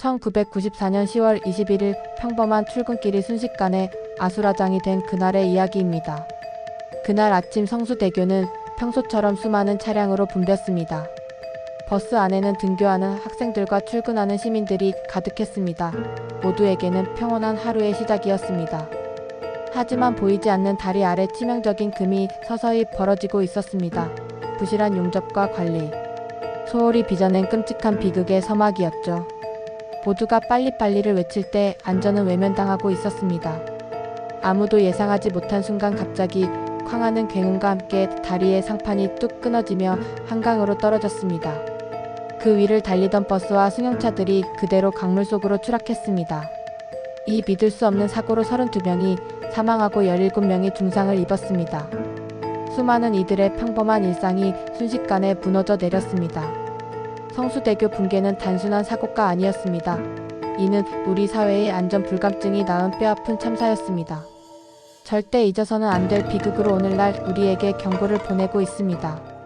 1994년 10월 21일 평범한 출근길이 순식간에 아수라장이 된 그날의 이야기입니다. 그날 아침 성수대교는 평소처럼 수많은 차량으로 붐볐습니다. 버스 안에는 등교하는 학생들과 출근하는 시민들이 가득했습니다. 모두에게는 평온한 하루의 시작이었습니다. 하지만 보이지 않는 다리 아래 치명적인 금이 서서히 벌어지고 있었습니다. 부실한 용접과 관리, 소홀히 빚어낸 끔찍한 비극의 서막이었죠. 모두가 빨리빨리를 외칠 때 안전은 외면당하고 있었습니다. 아무도 예상하지 못한 순간 갑자기 쾅하는 굉음과 함께 다리의 상판이 뚝 끊어지며 한강으로 떨어졌습니다. 그 위를 달리던 버스와 승용차들이 그대로 강물 속으로 추락했습니다. 이 믿을 수 없는 사고로 32명이 사망하고 17명이 중상을 입었습니다. 수많은 이들의 평범한 일상이 순식간에 무너져 내렸습니다. 성수대교 붕괴는 단순한 사고가 아니었습니다. 이는 우리 사회의 안전 불감증이 낳은 뼈아픈 참사였습니다. 절대 잊어서는 안 될 비극으로 오늘날 우리에게 경고를 보내고 있습니다.